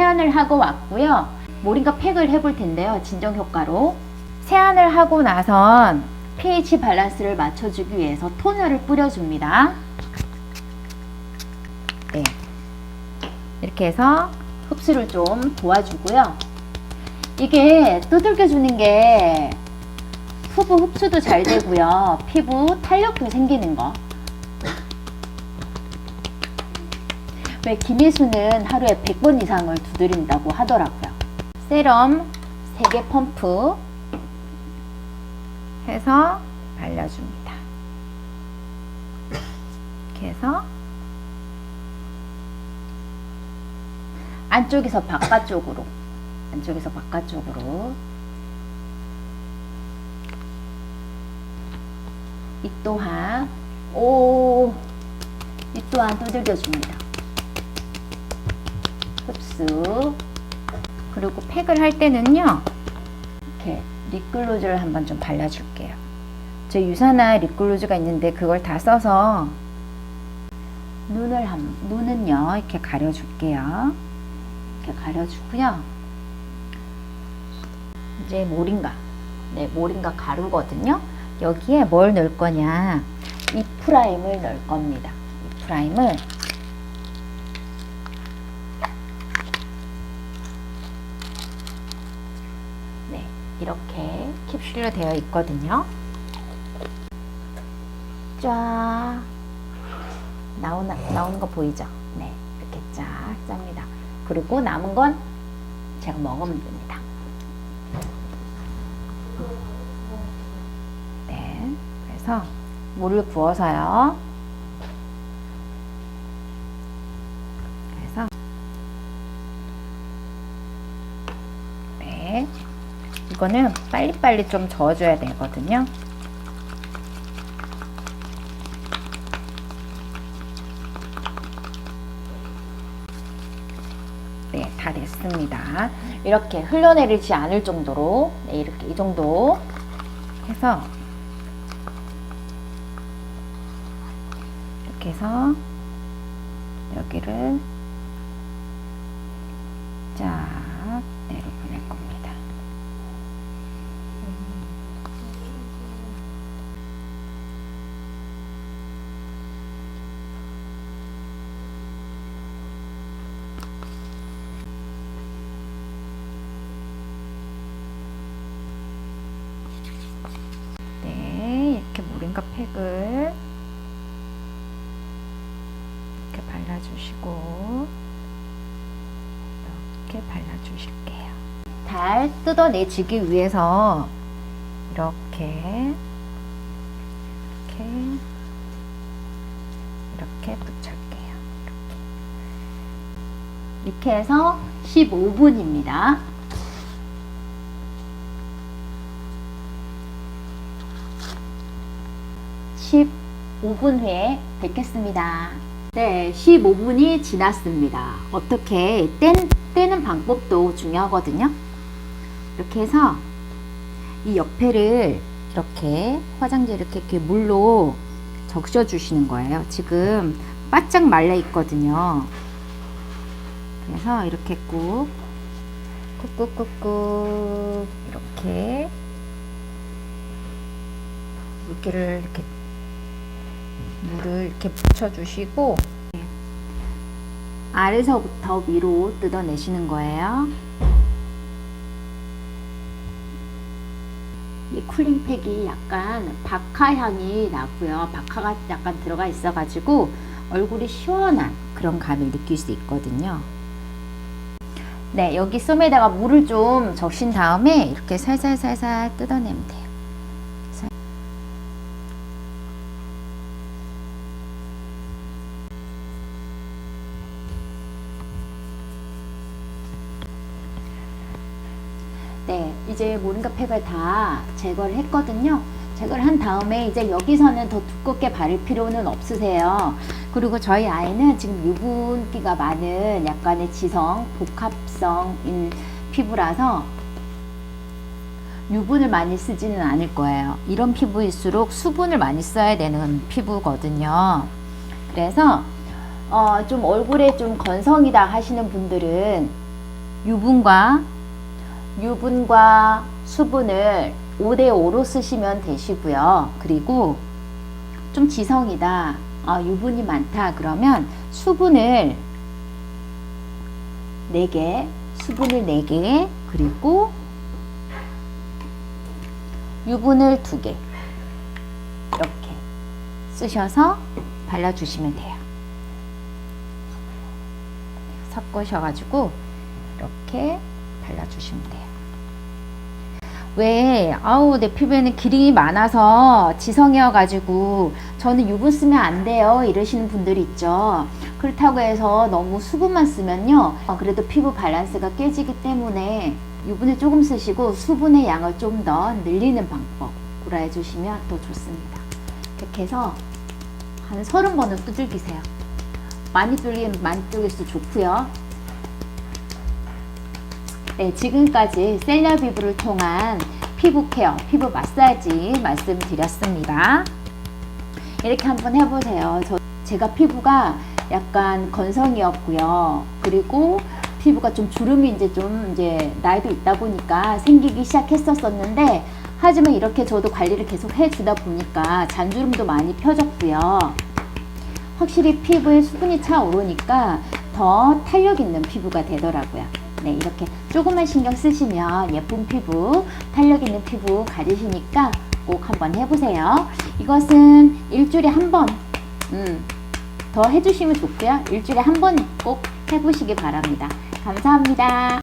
세안을 하고 왔고요. 모링가 팩을 해볼 텐데요. 진정 효과로. 세안을 하고 나선 pH 밸런스를 맞춰주기 위해서 토너를 뿌려줍니다. 네. 이렇게 해서 흡수를 좀 도와주고요. 이게 두들겨 주는 게 피부 흡수도 잘 되고요. 피부 탄력도 생기는 거. 왜 김혜수는 하루에 100번 이상을 두드린다고 하더라고요. 세럼 3개 펌프 해서 발라줍니다. 이렇게 해서 안쪽에서 바깥쪽으로 안쪽에서 바깥쪽으로 이 또한 오, 이 또한 두들겨 줍니다. 흡수. 그리고 팩을 할 때는요. 이렇게 립글로즈를 한번 좀 발라줄게요. 저 유산화 립글로즈가 있는데 그걸 다 써서 눈을 한 눈은요 이렇게 가려줄게요. 이렇게 가려주고요. 이제 모링가, 네 모링가 가루거든요. 여기에 뭘 넣을 거냐? 이 프라임을 넣을 겁니다. 이 프라임을 네 이렇게 캡슐로 되어 있거든요. 쫙 나오나, 나오는 거 보이죠? 네 이렇게 쫙 짭니다. 그리고 남은 건 제가 먹으면 됩니다. 네, 그래서 물을 부어서요. 그래서 네, 이거는 빨리빨리 좀 저어줘야 되거든요. 네, 다 됐습니다. 이렇게 흘러내리지 않을 정도로, 네, 이렇게 이 정도 해서 이렇게 해서 여기를 쫙 내려보낼 겁니다. 네, 이렇게 모링가 팩을 이렇게 발라주시고 이렇게 발라주실게요. 잘 뜯어내지기 위해서 이렇게 이렇게 이렇게 붙일게요. 이렇게 이렇게 해서 15분입니다. (15분) 후에 뵙겠습니다. 네, 15분이 지났습니다. 어떻게 뗀, 떼는 방법도 중요하거든요. 이렇게 해서 이 옆에를 이렇게 화장지 이렇게, 이렇게 물로 적셔 주시는 거예요. 지금 바짝 말라 있거든요. 그래서 이렇게 꾹 꾹꾹꾹꾹 이렇게 물기를 이렇게 물을 이렇게 붙여주시고 아래서부터 위로 뜯어내시는 거예요. 이 쿨링팩이 약간 박하 향이 나고요. 박하가 약간 들어가 있어가지고 얼굴이 시원한 그런 감을 느낄 수 있거든요. 네, 여기 솜에다가 물을 좀 적신 다음에 이렇게 살살살살 뜯어내면 돼요. 네, 이제 모링가 팩을 다 제거를 했거든요. 제거를 한 다음에 이제 여기서는 더 두껍게 바를 필요는 없으세요. 그리고 저희 아이는 지금 유분기가 많은 약간의 지성, 복합성인 피부라서 유분을 많이 쓰지는 않을 거예요. 이런 피부일수록 수분을 많이 써야 되는 피부거든요. 그래서 어, 좀 얼굴에 좀 건성이다 하시는 분들은 유분과 유분과 수분을 5대5로 쓰시면 되시고요. 그리고 좀 지성이다. 아, 유분이 많다. 그러면 수분을 4개, 수분을 4개, 그리고 유분을 2개. 이렇게 쓰셔서 발라주시면 돼요. 섞으셔가지고 이렇게 발라주시면 돼요. 왜 아우 내 피부에는 기름이 많아서 지성이어가지고 저는 유분 쓰면 안 돼요 이러시는 분들이 있죠. 그렇다고 해서 너무 수분만 쓰면요 어, 그래도 피부 밸런스가 깨지기 때문에 유분을 조금 쓰시고 수분의 양을 좀 더 늘리는 방법으로 해주시면 더 좋습니다. 이렇게 해서 한 서른 번은 두들기세요. 많이 뚫리면 많이 뚫릴수 좋고요. 네, 지금까지 셀러 피부를 통한 피부 케어, 피부 마사지 말씀드렸습니다. 이렇게 한번 해보세요. 저, 제가 피부가 약간 건성이었고요. 그리고 피부가 좀 주름이 이제 좀 이제 나이도 있다 보니까 생기기 시작했었었는데 하지만 이렇게 저도 관리를 계속 해주다 보니까 잔주름도 많이 펴졌고요. 확실히 피부에 수분이 차오르니까 더 탄력 있는 피부가 되더라고요. 네, 이렇게 조금만 신경 쓰시면 예쁜 피부, 탄력 있는 피부 가지시니까 꼭 한번 해보세요. 이것은 일주일에 한 번, 음, 더 해주시면 좋고요. 일주일에 한 번 꼭 해보시기 바랍니다. 감사합니다.